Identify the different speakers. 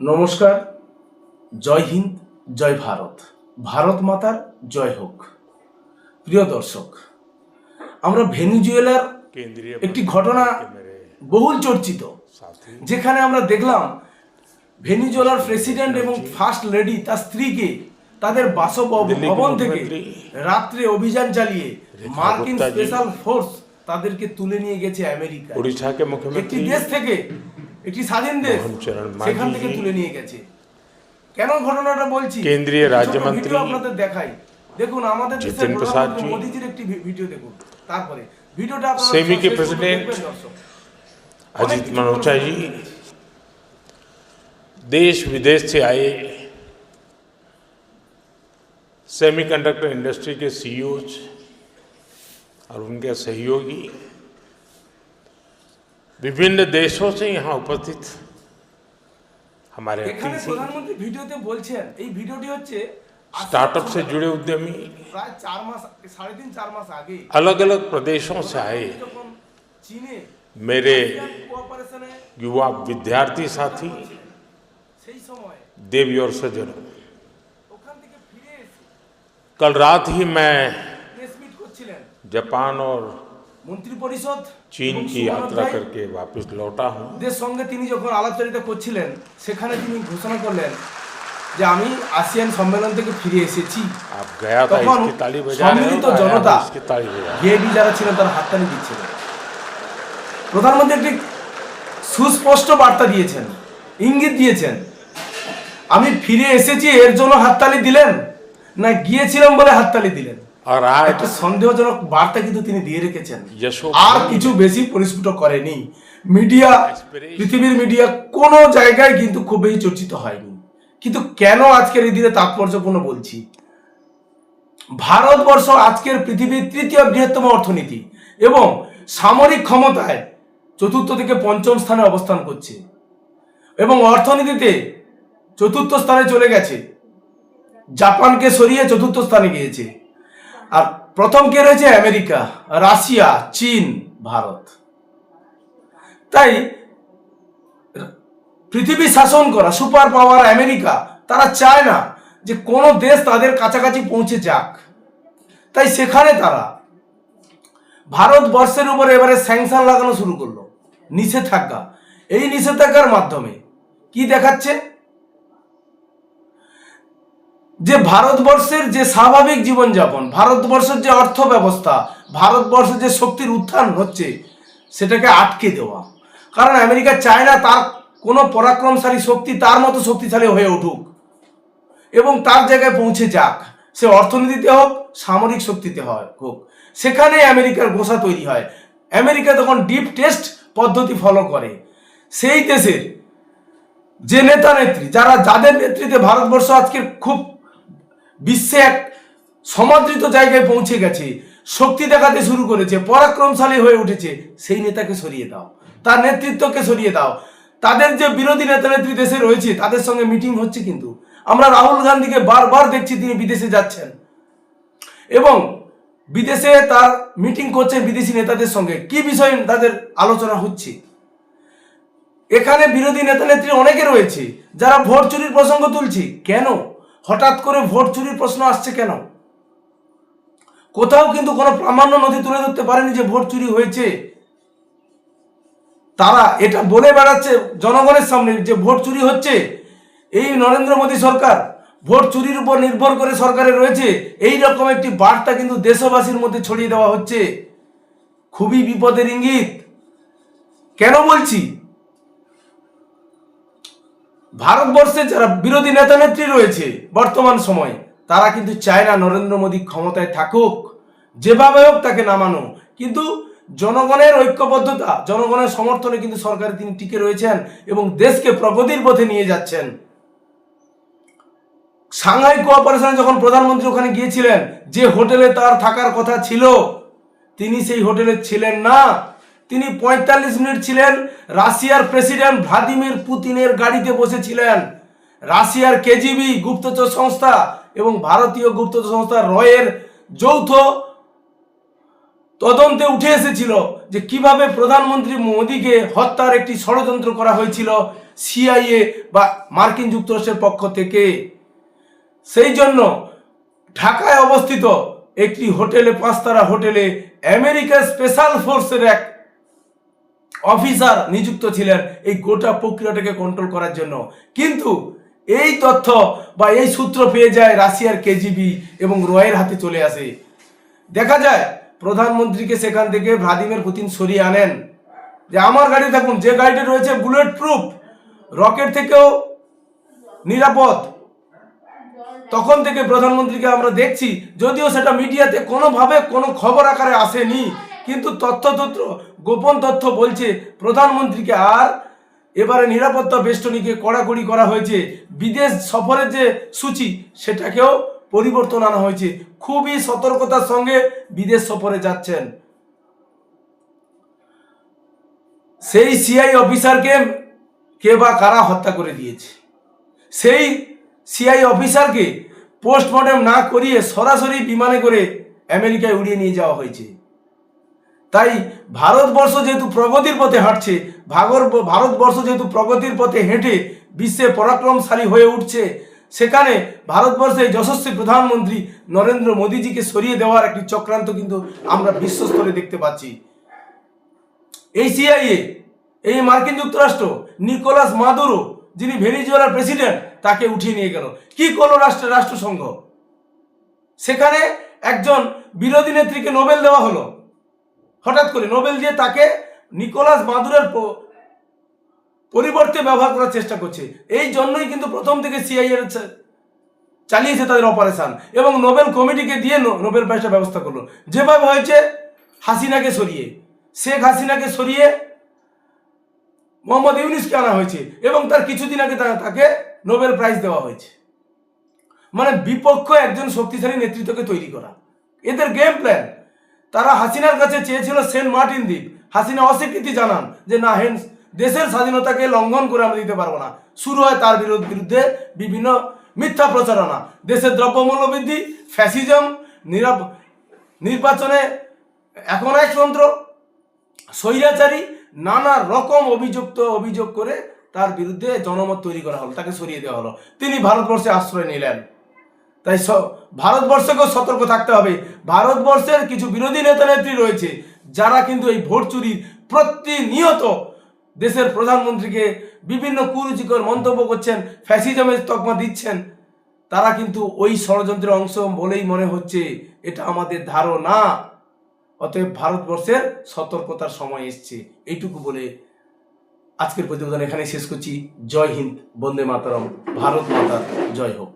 Speaker 1: নমস্কার। জয় হিন্দ জয় ভারত। ভারত মাতার জয় হোক। প্রিয় দর্শক আমরা ভেনিজুয়েলার একটি ঘটনা বহুল চর্চিত যেখানে আমরা দেখলাম ভেনিজুয়েলার প্রেসিডেন্ট এবং ফার্স্ট লেডি তার স্ত্রীকে তাদের বাসভবন থেকে রাত্রে অভিযান চালিয়ে মার্কিন স্পেশাল ফোর্স তাদেরকে তুলে নিয়ে গেছে আমেরিকা একটি দেশ থেকে একটি স্বাধীন দেশ
Speaker 2: মোহনচরণ মাঝি
Speaker 1: সেখান থেকে
Speaker 2: জি।
Speaker 1: তুলে নিয়ে গেছে কেন ঘটনাটা বলছি
Speaker 2: কেন্দ্রীয়
Speaker 1: ছোট
Speaker 2: রাজ্যমন্ত্রী
Speaker 1: ভিডিও আপনাদের দেখাই দেখুন আমাদের দেশের
Speaker 2: জিতেন প্রসাদ
Speaker 1: প্রধানমন্ত্রী
Speaker 2: জি।
Speaker 1: মোদিজির একটি ভি- ভিডিও দেখুন তারপরে ভিডিওটা আপনারা
Speaker 2: সেমি কে
Speaker 1: শেষ পর্যন্ত
Speaker 2: প্রেসিডেন্ট
Speaker 1: দেখবেন দর্শক। অনেক
Speaker 2: अजीत
Speaker 1: কিছু
Speaker 2: मल्होत्रा
Speaker 1: প্রশ্ন
Speaker 2: जी
Speaker 1: উত্তর দিয়েছে।
Speaker 2: देश विदेश से आए सेमीकंडक्टर इंडस्ट्री के सीईओज और उनके सहयोगी विभिन्न देशों से यहाँ उपस्थित हमारे
Speaker 1: এখানে
Speaker 2: अतिथि
Speaker 1: প্রধানমন্ত্রী ভিডিওতে বলছেন এই ভিডিওটি হচ্ছে আজকে
Speaker 2: स्टार्टअप से जुड़े उद्यमी
Speaker 1: প্রায় চার মাস সাড়ে তিন চার মাস আগে
Speaker 2: अलग अलग प्रदेशों से आए
Speaker 1: যখন চীনে
Speaker 2: मेरे
Speaker 1: কোঅপারেশনে
Speaker 2: युवा विद्यार्थी साथी
Speaker 1: সেই সময়
Speaker 2: देवी और सज्जनों
Speaker 1: ওখান থেকে ফিরে এসে
Speaker 2: कल रात ही मैं
Speaker 1: প্রেস মিট করছিলেন
Speaker 2: जापान और
Speaker 1: মন্ত্রী পরিষদ
Speaker 2: चीन
Speaker 1: এবং
Speaker 2: की यात्रा
Speaker 1: সুব্রত
Speaker 2: करके वापस लौटा हूँ
Speaker 1: রায়দের সঙ্গে তিনি যখন আলাপচারিতা করছিলেন সেখানে তিনি ঘোষণা করলেন যে আমি আসিয়ান সম্মেলন থেকে ফিরে এসেছি
Speaker 2: आप गया था
Speaker 1: তখন
Speaker 2: इसकी ताली बजा रहे
Speaker 1: সম্মিলিত
Speaker 2: हो आया
Speaker 1: জনতা
Speaker 2: हूँ इसकी ताली बजा रहे
Speaker 1: ভিআইপি যারা ছিলেন তারা হাততালি দিচ্ছিলেন প্রধানমন্ত্রী একটি সুস্পষ্ট বার্তা দিয়েছেন ইঙ্গিত দিয়েছেন আমি ফিরে এসেছি এর জন্য হাততালি দিলেন না গিয়েছিলাম বলে হাততালি দিলেন
Speaker 2: আর
Speaker 1: একটা সন্দেহজনক বার্তা কিন্তু তিনি দিয়ে রেখেছেন। আর কিছু বেশি পরিস্ফুট করেনি। মিডিয়া পৃথিবীর মিডিয়া কোনো জায়গায় কিন্তু খুব বেশি চর্চিত হয়নি। কিন্তু কেন আজকের এই দিনে তাৎপর্যপূর্ণ বলছি? ভারতবর্ষ আজকের পৃথিবীর তৃতীয় বৃহত্তম অর্থনীতি এবং সামরিক ক্ষমতায় চতুর্থ থেকে পঞ্চম স্থানে অবস্থান করছে এবং অর্থনীতিতে চতুর্থ স্থানে চলে গেছে। জাপানকে সরিয়ে চতুর্থ স্থানে গিয়েছে। আর প্রথম কে রয়েছে? আমেরিকা, রাশিয়া, চীন, ভারত। তাই, পৃথিবী শাসন করা সুপার পাওয়ার আমেরিকা, তারা চায় না যে কোনো দেশ তাদের কাছাকাছি পৌঁছে যাক। তাই সেখানে তারা ভারতবর্ষের উপরে এবারে স্যাংশন লাগানো শুরু করল। নিষেধাজ্ঞা। এই নিষেধাজ্ঞার মাধ্যমে কি দেখাচ্ছে? যে ভারতবর্ষের যে স্বাভাবিক জীবনযাপন, ভারতবর্ষের যে অর্থ ব্যবস্থা ভারতবর্ষের যে শক্তির উত্থান হচ্ছে, সেটাকে আটকে দেওয়া। কারণ আমেরিকা চায় না তার কোনো পরাক্রমশালী শক্তি, তার মতো শক্তিশালী হয়ে উঠুক এবং তার জায়গায় পৌঁছে যাক। সে অর্থনীতিতে হোক, সামরিক শক্তিতে হয়, হোক। সেখানে আমেরিকার গোসা তৈরি হয়। আমেরিকা তখন ডিপ টেস্ট পদ্ধতি ফলো করে। সেই দেশের যে নেতা নেত্রী যারা যাদের নেতৃত্বে ভারতবর্ষ আজকে খুব বিশ্বে এক সমাদৃত জায়গায় পৌঁছে গেছে, শক্তি দেখাতে শুরু করেছে, পরাক্রমশালী হয়ে উঠেছে। সেই নেতাকে সরিয়ে দাও, তার নেতৃত্বকে সরিয়ে দাও। তাদের যে বিরোধী নেতা নেত্রী দেশে রয়েছে, তাদের সঙ্গে মিটিং হচ্ছে কিন্তু। আমরা রাহুল গান্ধীকে বারবার দেখছি তিনি বিদেশে যাচ্ছেন। এবং বিদেশে তার মিটিং করছেন বিদেশি নেতাদের সঙ্গে। কি বিষয়ে তাদের আলোচনা হচ্ছে? এখানে বিরোধী নেতা নেত্রী অনেকে রয়েছে, যারা ভোট চুরির প্রসঙ্গ তুলছি। কেন? হঠাৎ করে ভোট চুরির প্রশ্ন আসছে কেন? কোথাও কিন্তু কোনো প্রামাণ্য নথি তুলে ধরতে পারেনি যে ভোট চুরি হয়েছে। তারা এটা বলে বেড়াচ্ছে জনগণের সামনে যে ভোট চুরি হচ্ছে। এই নরেন্দ্র মোদী সরকার ভোট চুরির উপর নির্ভর করে সরকারে রয়েছে। এই রকম একটি বার্তা কিন্তু দেশবাসীর মধ্যে ছড়িয়ে দেওয়া হচ্ছে। খুবই বিপদের ইঙ্গিত। কেন বলছি? ভারতবর্ষে যারা বিরোধী নেতা নেত্রী রয়েছে বর্তমান সময়ে, তারা কিন্তু চায় না নরেন্দ্র মোদী ক্ষমতায় থাকুক, যেভাবে হোক তাকে নামানো। কিন্তু জনগণের ঐক্যবদ্ধতা, জনগণের সমর্থনে কিন্তু সরকারে তিনি টিকে রয়েছেন এবং দেশকে প্রগতির পথে নিয়ে যাচ্ছেন। সাংহাই কোঅপারেশনে যখন প্রধানমন্ত্রী ওখানে গিয়েছিলেন, যে হোটেলে তার থাকার কথা ছিল, তিনি সেই হোটেলে ছিলেন না। তিনি পঁয়তাল্লিশ মিনিট ছিলেন রাশিয়ার প্রেসিডেন্ট ভ্লাদিমির পুতিনের গাড়িতে বসেছিলেন। রাশিয়ার কেজিবি গুপ্তচর সংস্থা এবং ভারতীয় গুপ্তচর সংস্থা রয়ের যৌথ তদন্তে উঠে এসেছিল যে কীভাবে প্রধানমন্ত্রী মোদীকে হত্যার একটি ষড়যন্ত্র করা হয়েছিল সিআইএ বা মার্কিন যুক্তরাষ্ট্রের পক্ষ থেকে। সেই জন্য ঢাকায় অবস্থিত একটি হোটেলে পাঁচতারা হোটেলে আমেরিকার স্পেশাল ফোর্সের এক অফিসার নিযুক্ত ছিলেন এই গোটা প্রক্রিয়াটাকে কন্ট্রোল করার জন্য। কিন্তু এই তথ্য বা এই সূত্র পেয়ে যায় রাশিয়ার কেজিবি এবং রয়ের হাতে চলে আসে। দেখা যায়, প্রধানমন্ত্রীকে সেখান থেকে ভ্লাদিমির পুতিন সরিয়ে আনেন। যে আমার গাড়ি থাকুন যে গাড়িটা রয়েছে বুলেট প্রুফ রকেট থেকেও নিরাপদ। তখন থেকে প্রধানমন্ত্রীকে আমরা দেখছি, যদিও সেটা মিডিয়াতে কোনোভাবে কোনো খবর আকারে আসেনি, কিন্তু তথ্য তথ্য গোপন তথ্য বলছে, প্রধানমন্ত্রীকে আর এবারে নিরাপত্তা বেষ্টনীকে কড়াকড়ি করা হয়েছে। বিদেশ সফরের যে সূচি, সেটাকেও পরিবর্তন আনা হয়েছে। খুবই সতর্কতার সঙ্গে বিদেশ সফরে যাচ্ছেন। সেই সিআই অফিসারকে কে বা কারা হত্যা করে দিয়েছে? সেই সিআই অফিসারকে পোস্টমর্টম না করিয়ে সরাসরি বিমানে করে আমেরিকায় উড়িয়ে নিয়ে যাওয়া হয়েছে। তাই ভারতবর্ষ যেহেতু প্রগতির পথে হাঁটছে, ভাগর ভারতবর্ষ যেহেতু প্রগতির পথে হেঁটে বিশ্বে পরাক্রমশালী হয়ে উঠছে, সেখানে ভারতবর্ষের যশস্বী প্রধানমন্ত্রী নরেন্দ্র মোদীজিকে সরিয়ে দেওয়ার একটি চক্রান্ত কিন্তু আমরা বিশ্বস্তরে দেখতে পাচ্ছি। এই সিআইএ এই মার্কিন যুক্তরাষ্ট্র, নিকোলাস মাদুরো, যিনি ভেনিজুয়েলার প্রেসিডেন্ট, তাকে উঠিয়ে নিয়ে গেল। কি করল রাষ্ট্র রাষ্ট্রসংঘ? সেখানে একজন বিরোধী নেত্রীকে নোবেল দেওয়া হলো। হঠাৎ করে নোবেল দিয়ে তাকে নিকোলাস মাদুরের পরিবর্তে ব্যবহার করার চেষ্টা করছে। এই জন্যই কিন্তু প্রথম থেকে সিআইএ চালিয়েছে তাদের অপারেশন এবং নোবেল কমিটিকে দিয়ে নোবেল প্রাইজটা ব্যবস্থা করল। যেভাবে হয়েছে, হাসিনাকে সরিয়ে, শেখ হাসিনাকে সরিয়ে মোহাম্মদ ইউনিসকে আনা হয়েছে এবং তার কিছুদিন আগে তাকে নোবেল প্রাইজ দেওয়া হয়েছে। মানে বিপক্ষ একজন শক্তিশালী নেতৃত্বকে তৈরি করা। এদের গেম প্ল্যান তারা হাসিনার কাছে চেয়েছিল সেন্ট মার্টিন দ্বীপ। হাসিনা অস্বীকৃতি জানান যে, না হেন দেশের স্বাধীনতাকে লঙ্ঘন করে আমরা দিতে পারব না। শুরু হয় তার বিরুদ্ধে বিভিন্ন মিথ্যা প্রচারণা। দেশের দ্রব্যমূল্য বৃদ্ধি ফ্যাসিজম, নিরাপ নির্বাচনে এখন একতন্ত্র স্বৈরাচারী, নানা রকম অভিযুক্ত অভিযোগ করে তার বিরুদ্ধে জনমত তৈরি করা হলো, তাকে সরিয়ে দেওয়া হলো। তিনি ভারতবর্ষে আশ্রয় নিলেন। তাই ভারতবর্ষকেও সতর্ক থাকতে হবে। ভারতবর্ষের কিছু বিরোধী নেতা নেত্রী রয়েছে, যারা কিন্তু এই ভোট চুরির প্রতিনিয়ত দেশের প্রধানমন্ত্রীকে বিভিন্ন কুরুচিকর মন্তব্য করছেন, ফ্যাসিজমের তকমা দিচ্ছেন। তারা কিন্তু ওই ষড়যন্ত্রের অংশ বলেই মনে হচ্ছে, এটা আমাদের ধারণা। অতএব ভারতবর্ষের সতর্কতার সময় এসছে। এইটুকু বলে আজকের প্রতিবেদন এখানে শেষ করছি। জয় হিন্দ, বন্দে মাতারম, ভারত মাতার জয় হোক।